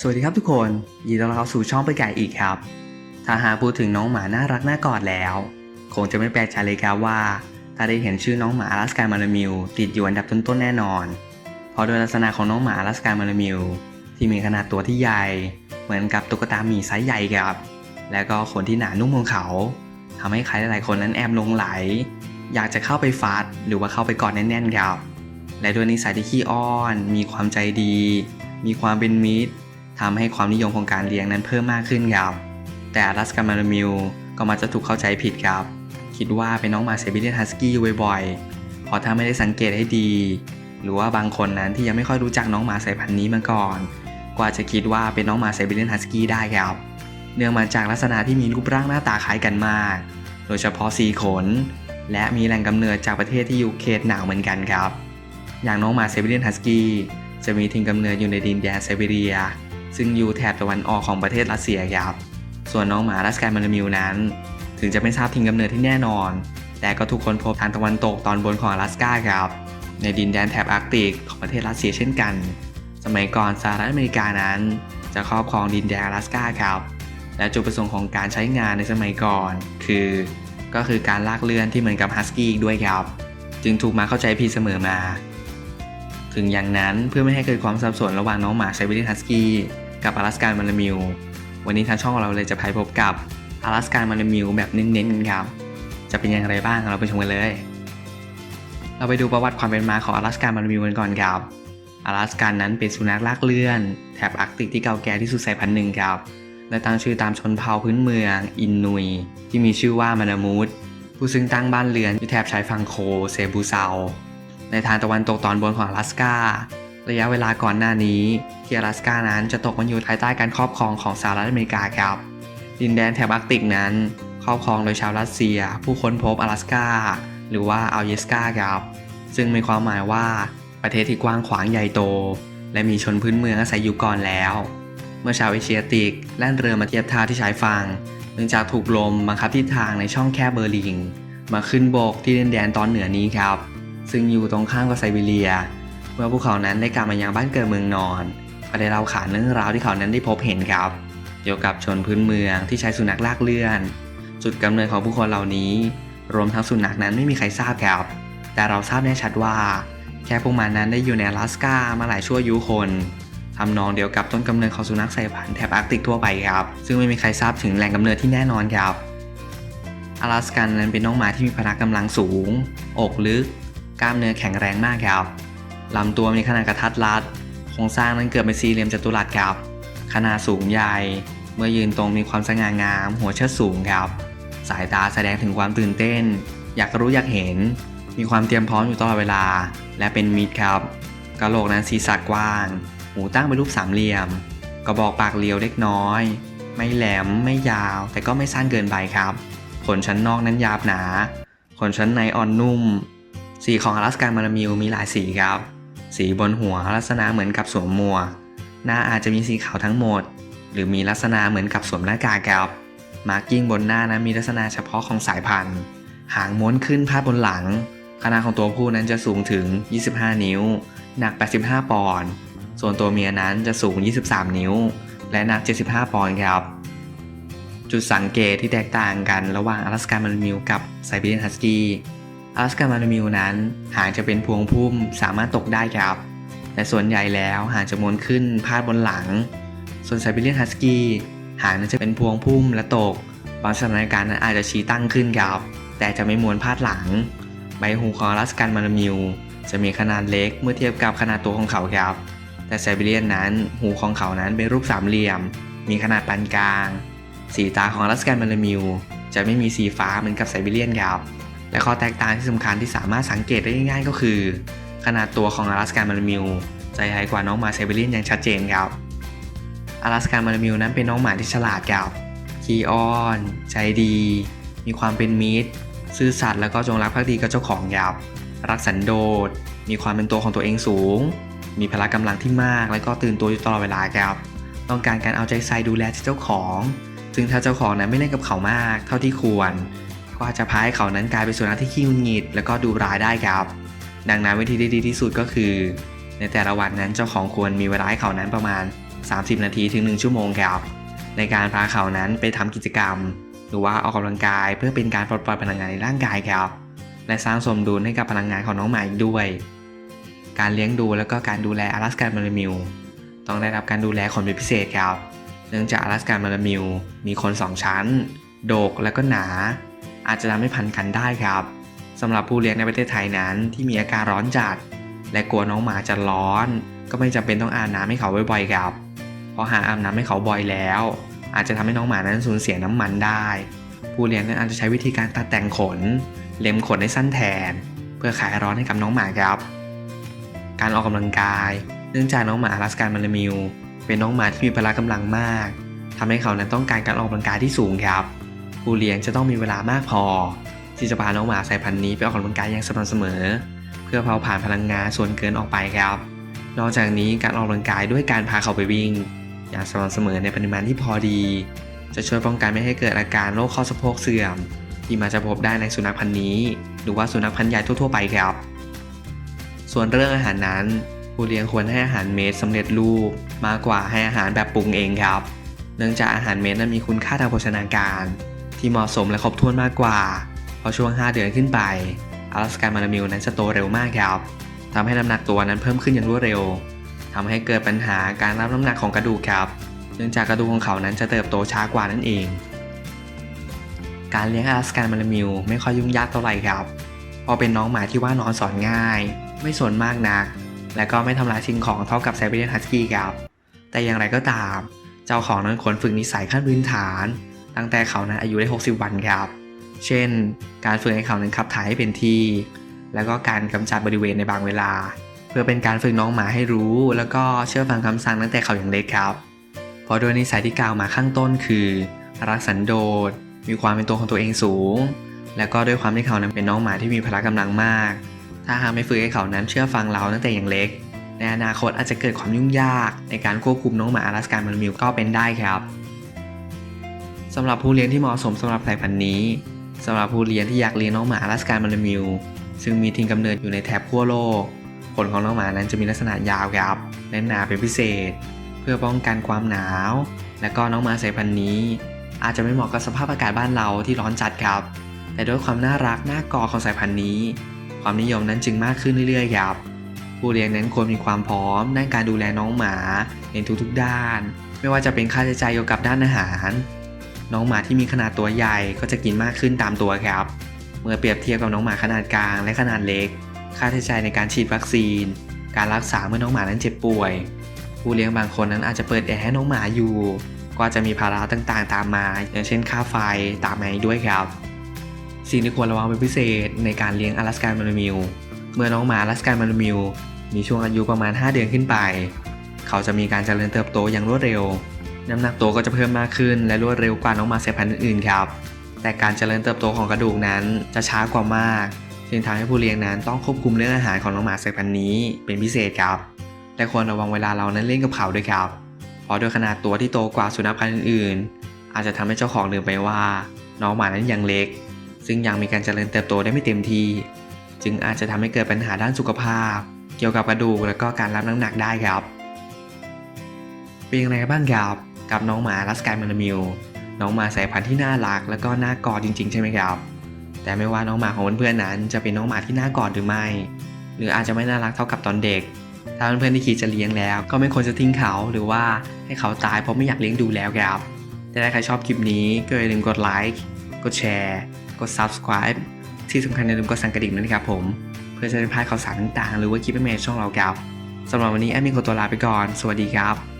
สวัสดีครับทุกคนยินดีต้อนรับเข้าสู่ช่องไปไก่อีกครับ ถ้าหากพูดถึงน้องหมาน่ารักน่ากอดแล้ว คงจะไม่แปลกใจเลยครับว่า ถ้าได้เห็นชื่อน้องหมาอลาสกามารามิวติดอยู่อันดับต้นๆแน่นอน เพราะโดยลักษณะของน้องหมาอลาสกามารามิวที่มีขนาดตัวที่ใหญ่ เหมือนกับตุ๊กตาหมีไซส์ใหญ่ครับ และก็ขนที่หนานุ่มของเขาทำให้ใครหลายๆคนนั้นแอบหลงไหล อยากจะเข้าไปฟาดหรือว่าเข้าไปกอดแน่นๆครับและด้วยนิสัยที่ขี้อ้อน มีความใจดี มีความเป็นมิตรทำให้ความนิยมของการเลี้ยงนั้นเพิ่มมากขึ้นครับแต่รัสกามารมิวก็มักจะถูกเข้าใจผิดครับ คิดว่าเป็นน้องหมาเซบิเลียนฮัสกี้อยู่บ่อยๆเพราะถ้าไม่ได้สังเกตให้ดี หรือว่าบางคนนั้นที่ยังไม่ค่อยรู้จักน้องหมาสายพันธุ์นี้มาก่อน กว่าจะคิดว่าเป็นน้องหมาไซบีเรียนฮัสกี้ได้ครับ เนื่องมาจากลักษณะที่มีรูปร่างหน้าตาคล้ายกันมาก โดยเฉพาะสีขน และมีแหล่งกำเนิดจากประเทศที่อยู่เขตหนาวเหมือนกันครับ อย่างน้องหมาเซบีเรียนฮัสกี้จะมีถิ่นกำเนิดอยู่ในดินแดนเซบีเรีย ซึ่งอยู่แถบตะวันออกของประเทศรัสเซียครับ ส่วนน้องหมาลัสการมาร์มิวนั้น ถึงจะไม่ทราบถิ่นกำเนิดที่แน่นอน แต่ก็ถูกคนพบทางตะวันตกตอนบนของอลาสก้าครับ ในดินแดนแถบอาร์กติกของประเทศรัสเซียเช่นกัน สมัยก่อนสหรัฐอเมริกานั้น จะครอบครองดินแดนอลาสก้าครับ และจุดประสงค์ของการใช้งานในสมัยก่อน คือ ก็คือการลากเลื่อนที่เหมือนกับฮัสกี้ด้วยครับ จึงถูกมาเข้าใจผิดเสมอมา ถึงอย่างนั้นเพื่อไม่ให้เกิดความสับสนระหว่างน้องหมาไซบีเรียนฮัสกี้กับอลาสการมาลามิว วันนี้ทางช่องของเราเลยจะพายพบกับอลาสการมาลามิวแบบเน้นๆกันครับ จะเป็นอย่างไรบ้างเราไปชมกันเลย เราไปดูประวัติความเป็นมาของอลาสการมาลามิวกันก่อนครับอลาสการนั้นเป็นสุนัขลากเลื่อน แถบอาร์กติกที่เก่าแก่ที่สุดสายพันธุ์หนึ่งครับ และตั้งชื่อตามชนเผ่าพื้นเมือง อินนุย ที่มีชื่อว่ามานามูดผู้ซึ่งตั้งบ้านเรือนที่แถบชายฝั่งโคเซบูเซา ในทางตะวันตกตอนบนของอลาสการะยะเวลาก่อนหน้านี้ที่อลาสกานั้นจะตกมาอยู่ภายใต้การครอบครองของสหรัฐอเมริกาครับ ดินแดนแถบอาร์กติกนั้น ครอบครองโดยชาวรัสเซีย ผู้ค้นพบอลาสกาหรือว่าอัลเยสกาครับ ซึ่งมีความหมายว่าประเทศที่กว้างขวางใหญ่โต และมีชนพื้นเมืองอาศัยอยู่ก่อนแล้ว มื่อชาวเอเชียติกแล่นเรือมาเทียบท่าที่ชายฝั่งเนื่องจากถูกลมบังคับทิศทางในช่องแคบเบอร์ลิง มาขึ้นบกที่ดินแดนตอนเหนือนี้ครับ ซึ่งอยู่ตรงข้ามกับไซบีเรีย เมื่อพวกเขานั้นได้กลับมายังบ้านเกิดเมืองนอนก็ได้เล่าขานเรื่องราวที่เขานั้นได้พบเห็นครับ เกี่ยวกับชนพื้นเมืองที่ใช้สุนัขลากเลื่อน จุดกำเนิดของผู้คนเหล่านี้ รวมทั้งสุนัขนั้นไม่มีใครทราบครับ แต่เราทราบแน่ชัดว่า แค่พวกมันนั้นได้อยู่ใน阿拉สกามาหลายชั่วยุคน ทำนองเดียวกับต้นกำเนิดของสุนัขสายพันธุ์แถบอาร์กติกทั่วไปครับ ซึ่งไม่มีใครทราบถึงแหล่งกำเนิดที่แน่นอนครับ阿拉สกันนั้นเป็นน้องหมาที่มีพละกำลังสูง อกลึก กล้ามเนื้อแข็งแรงมากครับลำตัวมีขนาดกระทัดรัด โครงสร้างนั้นเกิดเป็นสี่เหลี่ยมจัตุรัสครับ ขนาดสูงใหญ่ เมื่อยืนตรงมีความสง่างาม หัวเชิดสูงครับ สายตาแสดงถึงความตื่นเต้น อยากรู้อยากเห็น มีความเตรียมพร้อมอยู่ตลอดเวลา และเป็นมิตรครับ กระโหลกนั้นศีรษะกว้าง หูตั้งเป็นรูปสามเหลี่ยม กระบอกปากเรียวเล็กน้อย ไม่แหลมไม่ยาว แต่ก็ไม่สั้นเกินไปครับ ขนชั้นนอกนั้นหยาบหนา ขนชั้นในอ่อนนุ่ม สีของอลาสกามารามิวมีหลายสีครับ สีบนหัวลักษณะเหมือนกับสวมหมวก หน้าอาจจะมีสีขาวทั้งหมด หรือมีลักษณะเหมือนกับสวมหน้ากากครับมาร์กิ้งบนหน้านั้นมีลักษณะเฉพาะของสายพันธุ์ หางม้วนขึ้นพาดบนหลัง ขนาดของตัวผู้นั้นจะสูงถึง 25 นิ้ว หนัก 85 ปอนด์ ส่วนตัวเมียนั้นจะสูง 23 นิ้ว และหนัก 75 ปอนด์ครับ จุดสังเกตที่แตกต่างกันระหว่างอลาสกามารามิวกับไซบีเรียนฮัสกี้อลาสกามารามิวนั้นหางจะเป็นพวงพุ่มสามารถตกได้ครับ แต่ส่วนใหญ่แล้วหางจะม้วนขึ้นพาดบนหลัง ส่วนไซบีเรียนฮัสกี้หางนั้นจะเป็นพวงพุ่มและตก บางสถานการณ์นั้นอาจจะชี้ตั้งขึ้นครับ แต่จะไม่ม้วนพาดหลัง ใบหูของอลาสกันมารามิวจะมีขนาดเล็กเมื่อเทียบกับขนาดตัวของเขาครับ แต่ไซบีเรียนนั้นหูของเขานั้นเป็นรูปสามเหลี่ยม มีขนาดปานกลาง สีตาของอลาสกันมารามิว จะไม่มีสีฟ้าเหมือนกับไซบีเรียนครับและข้อแตกต่างที่สำคัญที่สามารถสังเกตได้ง่ายๆก็คือ ขนาดตัวของอลาสกันมารามิวจะใหญ่กว่าน้องหมาไซบีเรียนอย่างชัดเจนครับอลาสกันมารามิวนั้นเป็นน้องหมาที่ฉลาดครับขี้อ้อน ใจดี มีความเป็นมิตร ซื่อสัตย์แล้วก็จงรักภักดีกับเจ้าของครับรักสันโดษมีความเป็นตัวของตัวเองสูง มีพละกำลังที่มาก และก็ตื่นตัวอยู่ตลอดเวลาครับ ต้องการการเอาใจใส่ดูแลเจ้าของ ซึ่งถ้าเจ้าของนั้นไม่เล่นกับเขามาก เท่าที่ควร ก็อาจจะพาให้เขานั้นกลายเป็นสุนัขที่ขี้หงุดหงิดแล้วก็ดูร้ายได้ครับ ดังนั้นวิธีที่ดีที่สุดก็คือ ในแต่ละวันนั้นเจ้าของควรมีเวลาให้เขานั้นประมาณ 30 นาทีถึง 1 ชั่วโมงครับ ในการพาเขานั้นไปทำกิจกรรม หรือว่าออกกำลังกายเพื่อเป็นการปลดปล่อยพลังงานในร่างกายครับ และสร้างสมดุลให้กับพลังงานของน้องหมาอีกด้วย การเลี้ยงดูแล้วก็การดูแลอลาสการมาลามิวต้องได้รับการดูแลคนเป็นพิเศษครับ เนื่องจากอลาสการมาลามิวมีขนสองชั้น โดกและก็หนา อาจจะทำให้พันกันได้ครับสำหรับผู้เลี้ยงในประเทศไทยนั้นที่มีอาการร้อนจัด และกลัวน้องหมาจะร้อน ก็ไม่จำเป็นต้องอาบน้ำให้เขาบ่อยๆครับ เพราะหากอาบน้ำให้เขาบ่อยแล้ว อาจจะทำให้น้องหมานั้นสูญเสียน้ำมันได้ ผู้เลี้ยงนั้นอาจจะใช้วิธีการตัดแต่งขน เล็มขนให้สั้นแทน เพื่อคลายร้อนให้กับน้องหมาครับ การออกกำลังกาย เนื่องจากน้องหมาอลาสการมาลามิว เป็นน้องหมาที่มีพละกำลังมากทำให้เขานั้นต้องการการออกกำลังกายที่สูงครับ ผู้เลี้ยงจะต้องมีเวลามากพอ ที่จะพาน้องหมาสายพันธุ์นี้ไปออกกำลังกายอย่างสม่ำเสมอ เพื่อเผาผ่านพลังงานส่วนเกินออกไปครับ นอกจากนี้การออกกำลังกายด้วยการพาเขาไปวิ่ง อย่างสม่ำเสมอในปริมาณที่พอดี จะช่วยป้องกันไม่ให้เกิดอาการโรคข้อสะโพกเสื่อม ที่มาจะพบได้ในสุนัขพันธุ์นี้ หรือว่าสุนัขพันธุ์ใหญ่ทั่วๆไปครับ ส่วนเรื่องอาหารนั้น ผู้เลี้ยงควรให้อาหารเม็ดสำเร็จรูป มากกว่าให้อาหารแบบปรุงเองครับ เนื่องจากอาหารเม็ดนั้นมีคุณค่าทางโภชนาการ ที่เหมาะสมและครบถ้วนมากกว่า เพราะช่วง 5 เดือนขึ้นไปอลาสการมาลามิวนั้นจะโตเร็วมากครับทำให้น้ำหนักตัวนั้นเพิ่มขึ้นอย่างรวดเร็วทำให้เกิดปัญหาการรับน้ำหนักของกระดูกครับ เนื่องจากกระดูกของเขานั้นจะเติบโตช้ากว่านั่นเอง การเลี้ยงอลาสการมาลามิวไม่ค่อยยุ่งยากเท่าไหร่ครับพราะเป็นน้องหมาที่ว่านอนสอนง่าย ไม่สนมากนัก และก็ไม่ทำลายสิ่งของเท่ากับไซบีเรียนฮัสกี้ครับ แต่อย่างไรก็ตาม เจ้าของนั้นควรฝึกนิสัยขั้นพื้นฐาน ตั้งแต่เขานั้นอายุได้ 60 วันครับ เช่น การฝึกให้เขานั้นขับถ่ายให้เป็นที่ แล้วก็การกำจัดบริเวณในบางเวลา เพื่อเป็นการฝึกน้องหมาให้รู้ แล้วก็เชื่อฟังคำสั่งตั้งแต่เขาอย่างเล็กครับเพราะโดยนิสัยที่กล่าวมาข้างต้นคือ รักสันโดษมีความเป็นตัวของตัวเองสูง และก็ด้วยความที่เขานั้นเป็นน้องหมาที่มีพละกำลังมาก ถ้าหากไม่ฝึกให้เขานั้นเชื่อฟังเราตั้งแต่อย่างเล็ก ในอนาคตอาจจะเกิดความยุ่งยาก ในการควบคุมน้องหมาอลาสการมาลามิวก็เป็นได้ครับสำหรับผู้เลี้ยงที่เหมาะสมสำหรับสายพันธุ์นี้สำหรับผู้เลี้ยงที่อยากเลี้ยงน้องหมาอลาสการมาลามิวซึ่งมีถิ่นกำเนิดอยู่ในแถบขั้วโลกขนของน้องหมานั้นจะมีลักษณะยาวครับและหนาเป็นพิเศษ เพื่อป้องกันความหนาว และก็น้องหมาสายพันธุ์นี้ อาจจะไม่เหมาะกับสภาพอากาศบ้านเราที่ร้อนจัดครับ แต่ด้วยความน่ารักน่ากอของสายพันธุ์นี้ ความนิยมนั้นจึงมากขึ้นเรื่อยๆครับ ผู้เลี้ยงนั้นควรมีความพร้อมด้านการดูแลน้องหมาในทุกๆด้าน ไม่ว่าจะเป็นค่าใช้จ่ายเกี่ยวกับด้านอาหาร น้องหมาที่มีขนาดตัวใหญ่ก็จะกินมากขึ้นตามตัวครับ เมื่อเปรียบเทียบกับน้องหมาขนาดกลางและขนาดเล็ก ค่าใช้จ่ายในการฉีดวัคซีน การรักษาเมื่อน้องหมานั้นเจ็บป่วย ผู้เลี้ยงบางคนนั้นอาจจะเปิดแอร์ให้น้องหมาอยู่ ก็อาจะมีภาระต่างๆ ตามมา อย่างเช่นค่าไฟตามมาอีกด้วยครับ สิ่งที่ควรระวังเป็นพิเศษในการเลี้ยงอลาสการมาลามิวเมื่อน้องหมาอลาสการมาลามิวมีช่วงอายุประมาณ 5 เดือนขึ้นไป เขาจะมีการเจริญเติบโตอย่างรวดเร็ว น้ำหนักตัวก็จะเพิ่มมากขึ้น และรวดเร็วกว่าน้องหมาสายพันธุ์อื่นๆครับ แต่การเจริญเติบโตของกระดูกนั้นจะช้ากว่ามากจึงทำให้ผู้เลี้ยงนั้นต้องควบคุมเรื่องอาหารของน้องหมาสายพันธุ์นี้เป็นพิเศษครับ และควรระวังเวลาเรานั้นเล่นกับเขาด้วยครับเพราะด้วยขนาดตัวที่โตกว่าสุนัขพันธุ์อื่นๆอาจจะทำให้เจ้าของลืมไปว่า น้องหมานั้นยังเล็ก ซึ่งยังมีการเจริญเติบโตได้ไม่เต็มที่ จึงอาจจะทำให้เกิดปัญหาด้านสุขภาพ เกี่ยวกับกระดูกและก็การรับน้ำหนักได้ครับ เป็นยังไงบ้างครับกับน้องหมาลัสกายมานามิวน้องหมาสายพันธุ์ที่น่ารักและก็น่ากอดจริง ๆ ใช่ไหมครับ แต่ไม่ว่าน้องหมาของเพื่อนๆนั้น จะเป็นน้องหมาที่น่ากอดหรือไม่ หรืออาจจะไม่น่ารักเท่ากับตอนเด็ก ถ้าเพื่อนๆที่คิดจะเลี้ยงแล้ว ก็ไม่ควรจะทิ้งเขาหรือว่าให้เขาตายเพราะไม่อยากเลี้ยงดูแล้วครับแต่ถ้าใครชอบคลิปนี้ก็อย่าลืมกดไลค์ กดแชร์ กด subscribe ที่สำคัญอย่าลืมกดสั่นกระดิ่งด้วยนะครับผม เพื่อจะได้พลาดข่าวสารต่างๆ หรือว่าคลิปใหม่ๆช่องเราเก่าสำหรับวันนี้แอดมินขอตัวลาไปก่อน สวัสดีครับ